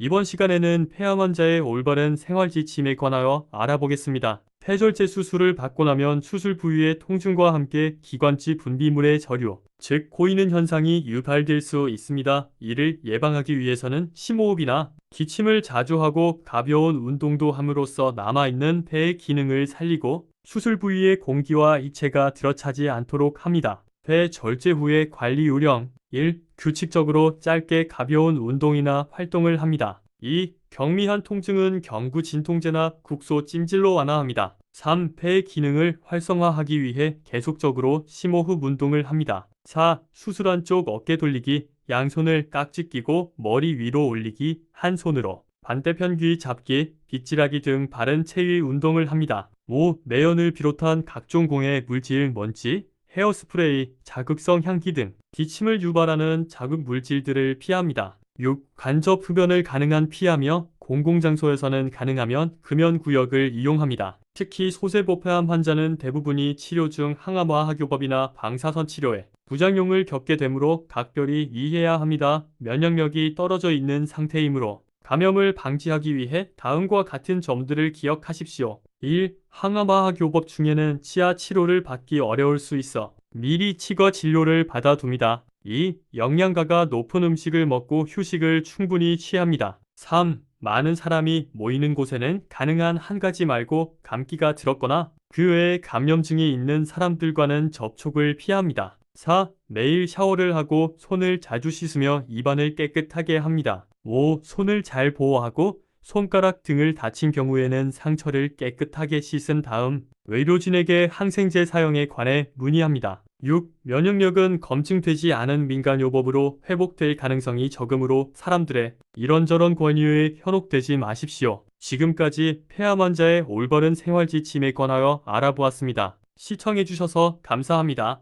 이번 시간에는 폐암 환자의 올바른 생활 지침에 관하여 알아보겠습니다. 폐절제 수술을 받고 나면 수술 부위의 통증과 함께 기관지 분비물의 저류, 즉 고이는 현상이 유발될 수 있습니다. 이를 예방하기 위해서는 심호흡이나 기침을 자주 하고 가벼운 운동도 함으로써 남아있는 폐의 기능을 살리고 수술 부위의 공기와 이체가 들어차지 않도록 합니다. 폐 절제 후의 관리 요령 1. 규칙적으로 짧게 가벼운 운동이나 활동을 합니다. 2. 경미한 통증은 경구 진통제나 국소 찜질로 완화합니다. 3. 폐의 기능을 활성화하기 위해 계속적으로 심호흡 운동을 합니다. 4. 수술 한 쪽 어깨 돌리기, 양손을 깍지 끼고 머리 위로 올리기, 한 손으로 반대편 귀 잡기, 빗질하기 등 바른 체위 운동을 합니다. 5. 매연을 비롯한 각종 공해 물질, 먼지, 헤어스프레이, 자극성 향기 등 기침을 유발하는 자극 물질들을 피합니다. 6. 간접 흡연을 가능한 피하며 공공장소에서는 가능하면 금연 구역을 이용합니다. 특히 소세포폐암 환자는 대부분이 치료 중 항암화 학요법이나 방사선 치료에 부작용을 겪게 되므로 각별히 이해해야 합니다. 면역력이 떨어져 있는 상태이므로 감염을 방지하기 위해 다음과 같은 점들을 기억하십시오. 1. 항암화 교법 중에는 치아 치료를 받기 어려울 수 있어 미리 치과 진료를 받아 둡니다. 2. 영양가가 높은 음식을 먹고 휴식을 충분히 취합니다. 3. 많은 사람이 모이는 곳에는 가능한 한 가지 말고 감기가 들었거나 그 외에 감염증이 있는 사람들과는 접촉을 피합니다. 4. 매일 샤워를 하고 손을 자주 씻으며 입안을 깨끗하게 합니다. 5. 손을 잘 보호하고 손가락 등을 다친 경우에는 상처를 깨끗하게 씻은 다음 의료진에게 항생제 사용에 관해 문의합니다. 6. 면역력은 검증되지 않은 민간요법으로 회복될 가능성이 적으므로 사람들의 이런저런 권유에 현혹되지 마십시오. 지금까지 폐암 환자의 올바른 생활 지침에 관하여 알아보았습니다. 시청해주셔서 감사합니다.